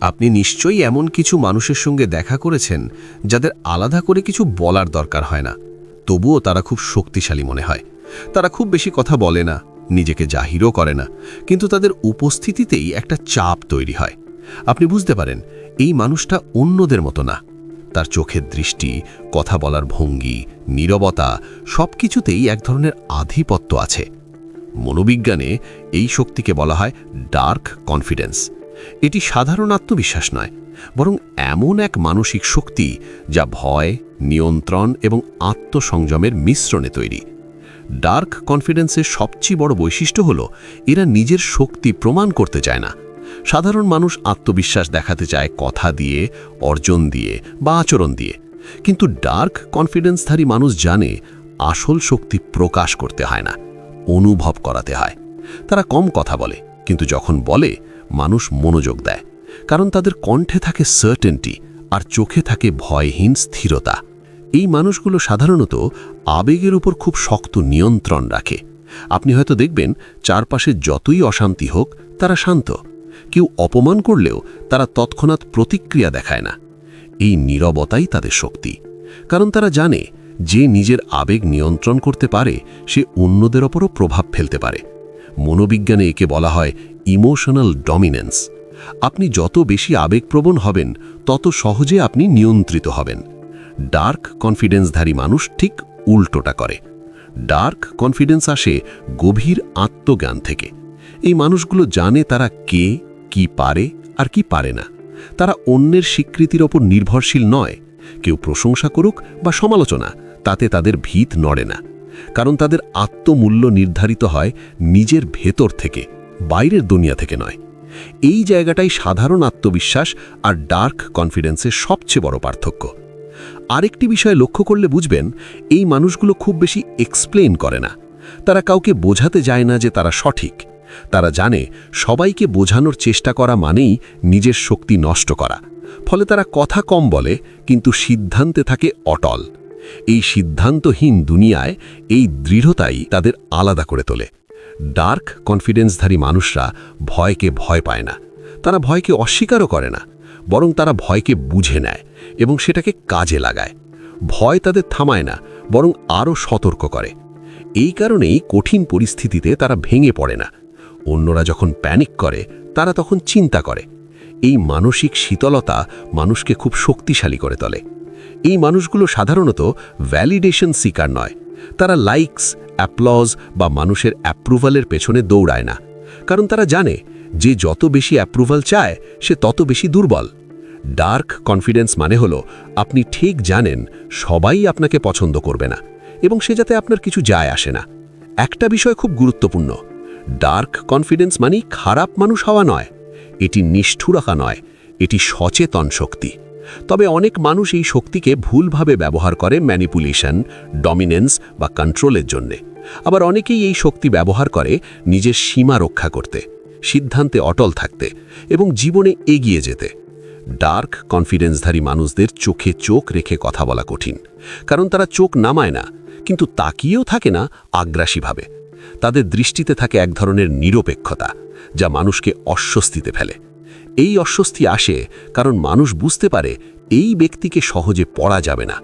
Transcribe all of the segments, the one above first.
আপনি নিশ্চয়ই এমন কিছু মানুষের সঙ্গে দেখা করেছেন যাদের আলাদা করে কিছু বলার দরকার হয় না। তবুও তারা খুব শক্তিশালী মনে হয়। তারা খুব বেশি কথা বলে না, নিজেকে জাহিরও করে না, কিন্তু তাদের উপস্থিতিতেই একটা চাপ তৈরি হয়। আপনি বুঝতে পারেন, এই মানুষটা অন্যদের মতো না। তার চোখের দৃষ্টি, কথা বলার ভঙ্গি, নীরবতা সব কিছুতেই এক ধরনের আধিপত্য আছে। মনোবিজ্ঞানে এই শক্তিকে বলা হয় ডার্ক কনফিডেন্স। এটি সাধারণ আত্মবিশ্বাস নয়, বরং এমন এক মানসিক শক্তি যা ভয়, নিয়ন্ত্রণ এবং আত্মসংযমের মিশ্রণে তৈরি। ডার্ক কনফিডেন্সের সবচেয়ে বড় বৈশিষ্ট্য হল, এরা নিজের শক্তি প্রমাণ করতে চায় না। সাধারণ মানুষ আত্মবিশ্বাস দেখাতে চায় কথা দিয়ে, অর্জন দিয়ে বা আচরণ দিয়ে। কিন্তু ডার্ক কনফিডেন্সধারী মানুষ জানে, আসল শক্তি প্রকাশ করতে হয় না, অনুভব করাতে হয়। তারা কম কথা বলে, কিন্তু যখন বলে মানুষ মনোযোগ দেয়, কারণ তাদের কণ্ঠে থাকে সার্টেনটি আর চোখে থাকে ভয়হীন স্থিরতা। এই মানুষগুলো সাধারণত আবেগের উপর খুব শক্ত নিয়ন্ত্রণ রাখে। আপনি হয়তো দেখবেন, চারপাশে যতই অশান্তি হোক, তারা শান্ত। কেউ অপমান করলেও তারা তৎক্ষণাৎ প্রতিক্রিয়া দেখায় না। এই নীরবতাই তাদের শক্তি। কারণ তারা জানে, যে নিজের আবেগ নিয়ন্ত্রণ করতে পারে, সে অন্যদের ওপরও প্রভাব ফেলতে পারে। মনোবিজ্ঞানে একে বলা হয় ইমোশনাল ডমিনেন্স। আপনি যত বেশি আবেগপ্রবণ হবেন, তত সহজে আপনি নিয়ন্ত্রিত হবেন। ডার্ক কনফিডেন্সধারী মানুষ ঠিক উল্টোটা করে। ডার্ক কনফিডেন্স আসে গভীর আত্মজ্ঞান থেকে। এই মানুষগুলো জানে তারা কে, কি পারে আর কি পারে না। তারা অন্যের স্বীকৃতির ওপর নির্ভরশীল নয়। কেউ প্রশংসা করুক বা সমালোচনা, তাতে তাদের ভিত নড়ে না। কারণ তাদের আত্মমূল্য নির্ধারিত হয় নিজের ভেতর থেকে, বাইরের দুনিয়া থেকে নয়। এই জায়গাটাই সাধারণ আত্মবিশ্বাস আর ডার্ক কনফিডেন্সের সবচেয়ে বড় পার্থক্য। আরেকটি বিষয় লক্ষ্য করলে বুঝবেন, এই মানুষগুলো খুব বেশি এক্সপ্লেন করে না। তারা কাউকে বোঝাতে যায় না যে তারা সঠিক। তারা জানে, সবাইকে বোঝানোর চেষ্টা করা মানেই নিজের শক্তি নষ্ট করা। ফলে তারা কথা কম বলে, কিন্তু সিদ্ধান্তে থাকে অটল। এই সিদ্ধান্তহীন দুনিয়ায় এই দৃঢ়তাই তাদের আলাদা করে তোলে। ডার্ক কনফিডেন্সধারী মানুষরা ভয়কে ভয় পায় না। তারা ভয়কে অস্বীকারও করে না, বরং তারা ভয়কে বুঝে নেয় এবং সেটাকে কাজে লাগায়। ভয় তাদের থামায় না, বরং আরও সতর্ক করে। এই কারণেই কঠিন পরিস্থিতিতে তারা ভেঙে পড়ে না। অন্যরা যখন প্যানিক করে, তারা তখন চিন্তা করে। এই মানসিক শীতলতা মানুষকে খুব শক্তিশালী করে তোলে। এই মানুষগুলো সাধারণত ভ্যালিডেশন শিকার নয়। তারা লাইকস অ্যাপ্লজ বা মানুষের অ্যাপ্রুভালের পেছনে দৌড়ায় না। কারণ তারা জানে, যে যত বেশি অ্যাপ্রুভাল চায়, সে তত বেশি দুর্বল। ডার্ক কনফিডেন্স মানে হলো, আপনি ঠিক জানেন, সবাই আপনাকে পছন্দ করবে না, এবং সে যাতে আপনার কিছু যায় আসে না। একটা বিষয় খুব গুরুত্বপূর্ণ ডার্ক কনফিডেন্স মানেই খারাপ মানুষ হওয়া নয়। এটি নিষ্ঠুরাকা নয়, এটি সচেতন শক্তি। তবে অনেক মানুষ এই শক্তিকে ভুলভাবে ব্যবহার করে ম্যানিপুলেশন ডমিনেন্স বা কন্ট্রোলের জন্যে। আবার অনেকেই এই শক্তি ব্যবহার করে নিজের সীমা রক্ষা করতে, সিদ্ধান্তে অটল থাকতে এবং জীবনে এগিয়ে যেতে। ডার্ক কনফিডেন্সধারী মানুষদের চোখে চোখ রেখে কথা বলা কঠিন, কারণ তারা চোখ নামায় না, কিন্তু তাকিয়েও থাকে না আগ্রাসীভাবে। তাদের দৃষ্টিতে থাকে এক ধরনের নিরপেক্ষতা, যা মানুষকে অস্বস্তিতে ফেলে। এই অস্বস্তি আসে কারণ মানুষ বুঝতে পারে এই ব্যক্তিকে সহজে পড়া যাবে না।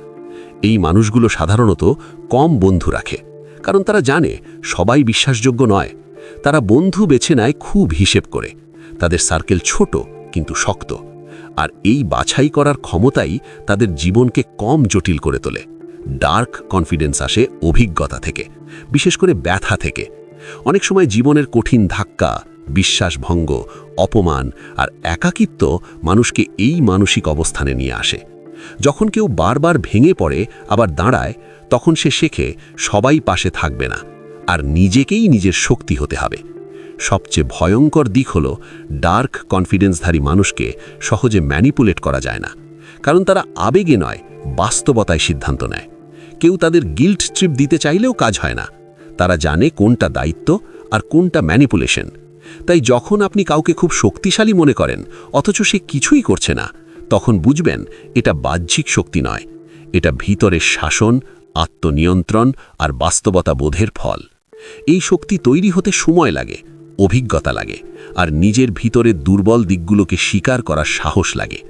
এই মানুষগুলো সাধারণত কম বন্ধু রাখে, কারণ তারা জানে সবাই বিশ্বাসযোগ্য নয়। তারা বন্ধু বেছে নেয় খুব হিসেব করে। তাদের সার্কেল ছোট কিন্তু শক্ত। আর এই বাছাই করার ক্ষমতাই তাদের জীবনকে কম জটিল করে তোলে। ডার্ক কনফিডেন্স আসে অভিজ্ঞতা থেকে, বিশেষ করে ব্যথা থেকে। অনেক সময় জীবনের কঠিন ধাক্কা বিশ্বাসভঙ্গ, অপমান আর একাকিত্ব মানুষকে এই মানসিক অবস্থানে নিয়ে আসে। যখন কেউ বারবার ভেঙে পড়ে, আবার দাঁড়ায়, তখন সে শেখে সবাই পাশে থাকবে না আর নিজেকেই নিজের শক্তি হতে হবে। সবচেয়ে ভয়ঙ্কর দিক হল ডার্ক কনফিডেন্সধারী মানুষকে সহজে ম্যানিপুলেট করা যায় না। কারণ তারা আবেগে নয়, বাস্তবতায় সিদ্ধান্ত নেয়। কেউ তাদের গিল্ট ট্রিপ দিতে চাইলেও কাজ হয় না। তারা জানে কোনটা দায়িত্ব আর কোনটা ম্যানিপুলেশন। তাই যখন আপনি কাউকে খুব শক্তিশালী মনে করেন, অথচ সে কিছুই করছে না, তখন বুঝবেন এটা বাহ্যিক শক্তি নয়। এটা ভিতরের শাসন, আত্মনিয়ন্ত্রণ আর বাস্তবতা বোধের ফল। এই শক্তি তৈরি হতে সময় লাগে, অভিজ্ঞতা লাগে, আর নিজের ভিতরে দুর্বল দিকগুলোকে স্বীকার করার সাহস লাগে।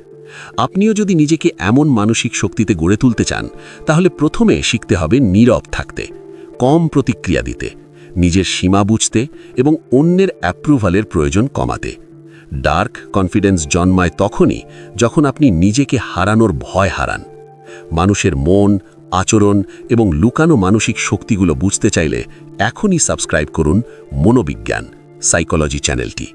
আপনিও যদি নিজেকে এমন মানসিক শক্তিতে গড়ে তুলতে চান, তাহলে প্রথমে শিখতে হবে নীরব থাকতে, কম প্রতিক্রিয়া দিতে। নিজের সীমা বুঝতে এবং অন্যের অ্যাপ্রুভালের প্রয়োজন কমাতে। ডার্ক কনফিডেন্স জন্মায় তখনই যখন আপনি নিজেকে হারানোর ভয় হারান। মানুষের মন, আচরণ এবং লুকানো মানসিক শক্তিগুলো বুঝতে চাইলে এখনই সাবস্ক্রাইব করুন মনোবিজ্ঞান সাইকোলজি চ্যানেলটি।